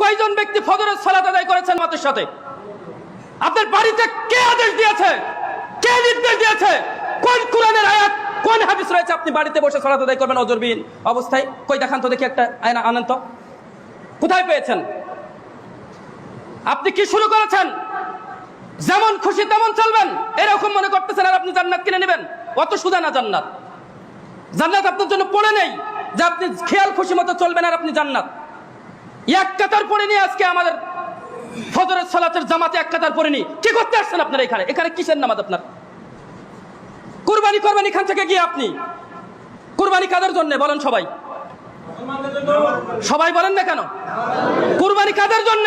কয়জন ব্যক্তি ফজরের সালাত আদায় করেছেন মাতের সাথে? আপনার বাড়িতে কে আদেশ দিয়েছে? কে নির্দেশ দিয়েছে? কোন কোরআনের আয়াত, কোন হাদিস রয়েছে? আপনি বাড়িতে বসে সালাত আদায় করবেন অজরবিহীন অবস্থায়। কই, দেখান তো দেখি একটা আয়না আনন্ত কোথায় পেয়েছেন? আপনি কি শুরু করেছেন? যেমন খুশি তেমন চলবেন। এরকম মনে করতেছেন আর আপনি জান্নাত কিনে নেবেন? অত সুদা না জান্নাত। জান্নাত আপনার জন্য পড়ে নেই। যে আপনি খেয়াল খুশি মতো চলবেন আর আপনি জান্নাত। এক কাতার পরে আজকে আমাদের ফজরের সালাতের জামাতে এক কাতার পরে নি কি করতে আসছেন আপনারা এখানে? এখানে কিসের নামাজ আপনার? কুরবানি করবেন এখান থেকে গিয়ে আপনি। কুরবানি কাদের জন্য? বলেন সবাই। সবাই বলেন না কেন? কুরবানি কাদের জন্য?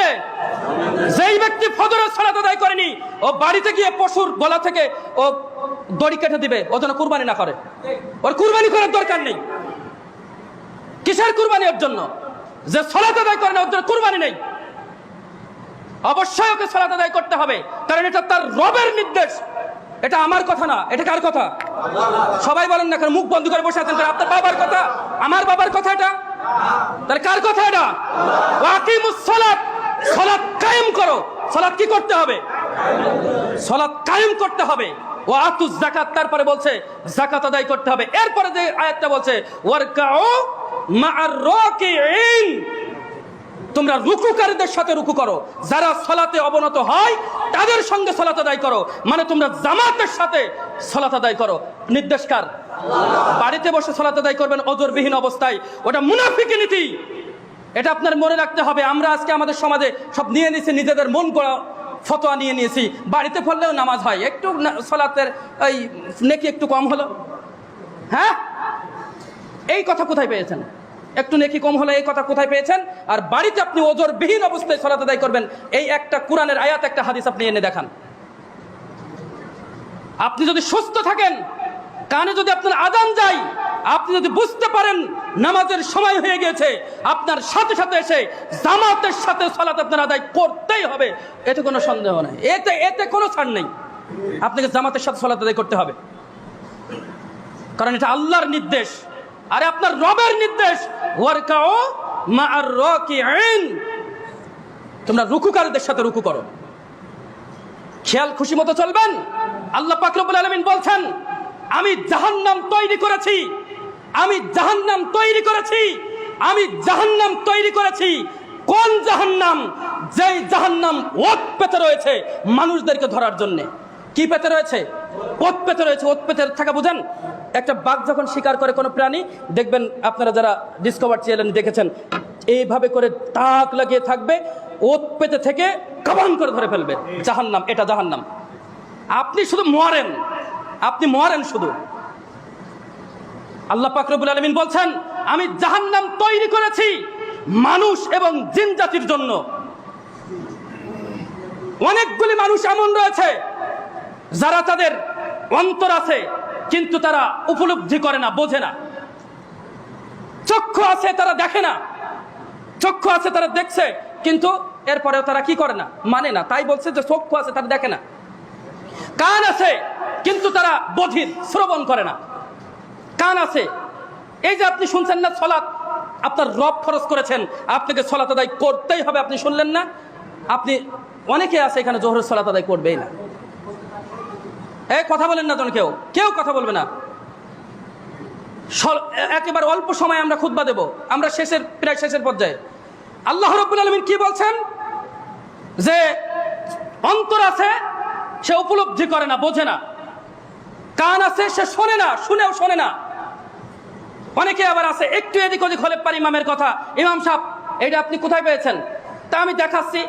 যেই ব্যক্তি ফজরের সালাত আদায় করেনি ও বাড়িতে গিয়ে পশুর গলা থেকে ও দড়ি কেটে দিবে, ও যেন কুরবানি না করে। ওর কুরবানি করার দরকার নেই। কিসের কুরবানি ওর জন্য? যে সলাত আদায় করে না জন্য কুরবানি নেই। অবশ্যই ওকে সলাত আদায় করতে হবে, কারণ এটা তার রবের নির্দেশ। এটা আমার কথা না, এটা কার কথা? সবাই বলেন না মুখ বন্ধ করে বসে আছেন আপনার বাবার কথা? আমার বাবার কথা এটা? তাহলে কার কথা এটা? সালাত কায়েম করো। সালাত কি করতে হবে? সালাত কায়েম করতে হবে। ও আতুস জাকাত তারপরে বলছে জাকাত আদায় করতে হবে। এরপরে যে আয়াতটা বলছে রাকিঈন তোমরা রুকুকারীদের সাথে রুকু করো। যারা সলাতে অবনত হয়, তাদের সঙ্গে সলাত আদায় করো। মানে তোমরা জামাতের সাথে সলাত আদায় করো। নির্দেশকার বাড়িতে বসে সলাত আদায় করবেন অজরবিহীন অবস্থায়। ওটা মুনাফিকি নীতি। এটা আপনার মনে রাখতে হবে। আমরা আজকে আমাদের সমাজে সব নিয়ে নিয়েছি, নিজেদের মন করা ফতোয়া নিয়ে নিয়েছি। বাড়িতে পড়লেও নামাজ হয়। একটু সলাতের এই নেকি একটু কম হলো। হ্যাঁ? এই কথা কোথায় পেয়েছেন? একটু নেকি কম হলে এই কথা কোথায় পেয়েছেন? আর বাড়িতে আপনি ওজরবিহীন অবস্থায় সলাত আদায় করবেন। এই একটা কোরআনের আয়াত, একটা হাদিস আপনি এনে দেখান। আপনি যদি সুস্থ থাকেন, কানে যদি আপনার আদান যায়, আপনি যদি বুঝতে পারেন নামাজের সময় হয়ে গেছে আপনার সাথে সাথে এসে জামাতের সাথে সলাত আপনার আদায় করতেই হবে, এতে কোনো সন্দেহ নেই। এতে এতে কোনো ছাড় নেই। আপনাকে জামাতের সাথে সলাত আদায় করতে হবে। কারণ এটা আল্লাহর নির্দেশ। আরে আপনার রবের নির্দেশ। আর তোমরা রুকুকারীদের সাথে রুকু করো। খেয়াল খুশি মতো চলবেন। আল্লাহ পাক রব্বুল আলামিন বলছেন, আমি জাহান্নাম তৈরি করেছি। আমি জাহান্নাম তৈরি করেছি। আমি জাহান্নাম তৈরি করেছি। কোন জাহান্নাম? যেই জাহান্নাম ওত পেতে রয়েছে মানুষদেরকে ধরার জন্য। কি পেতে রয়েছে? ওত পেতে রয়েছে। ওত পেতে থাকা বুঝেন? একটা বাঘ যখন শিকার করে কোনো প্রাণী, দেখবেন আপনারা যারা ডিসকভার চ্যানেল দেখেছেন, এইভাবে করে তাক লাগিয়ে থাকবে, ওত পেতে থেকে কাবান করে ধরে ফেলবে। জাহান্নাম, এটা জাহান্নাম। আপনি শুধু মরেন, আপনি মরেন শুধু। আল্লাহ পাকরবুল আলমিন বলছেন, আমি জাহান্নাম তৈরি করেছি মানুষ এবং জিন জাতির জন্য। অনেকগুলি মানুষ এমন রয়েছে, যারা তাদের অন্তর আছে কিন্তু তারা উপলব্ধি করে না, বোঝে না। চক্ষু আছে, তারা দেখে না। চক্ষু আছে, তারা দেখছে, কিন্তু এরপরেও তারা কি করে না? মানে না, তাই বলছে যে চক্ষু আছে, তারা দেখে না। কান আছে, কিন্তু তারা বধির, শ্রবণ করে না। কান আছে। এই যে আপনি শুনছেন না সলাৎ, আপনার রব ফরজ করেছেন, আপনাকে সলাত আদায় করতেই হবে, আপনি শুনলেন না? আপনি অনেকে আছে এখানে জোহরের সলাত আদায় করবেই না। এই কথা বলেন না তখন কেউ। কেউ কথা বলবে না। একেবারে অল্প সময় আমরা খুতবা দেব। আমরা শেষের, প্রায় শেষের পর্যায়ে। আল্লাহ রব্বুল আলমিন কি বলছেন? যে অন্তর আছে, সে উপলব্ধি করে না, বোঝে না। কান আছে, সে শোনে না, শুনেও শোনে না। অনেকে আবার আছে, একটু এদিক ওদিক হলে পারি ইমামের কথা। ইমাম সাহেব এটা আপনি কোথায় পেয়েছেন? তা আমি দেখাচ্ছি।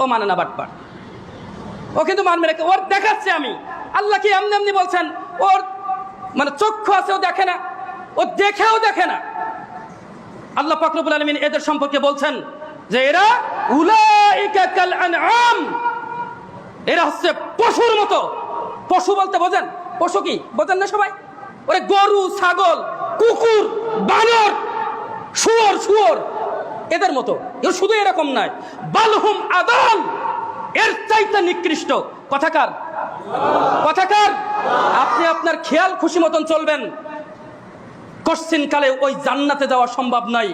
ও মানে না বাটপাট ও কিন্তু মানবে না ওর দেখাচ্ছে আমি। আল্লাহ কি এমনি এমনি বলছেন, ওর মানে চক্ষু আছে, ও দেখে না। ও দেখেও দেখে না। আল্লাহ পাকরবুল আলমিন এদের সম্পর্কে বলছেন যে এরা এরা হচ্ছে পশুর মতো। পশু বলতে বোঝেন? পশু কি? বোঝেন না সবাই? ওরে গরু, ছাগল, কুকুর, বানর, শুয়োর শুয়োর। এদের মতো। শুধু এরকম নয়। বালহুম আদাল। এর চাইতে নিকৃষ্ট। কথাকার কথাকার আপনি আপনার খেয়াল খুশি মতন চলবেন। কশ্চিনকালে ওই জান্নাতে যাওয়া সম্ভব নয়।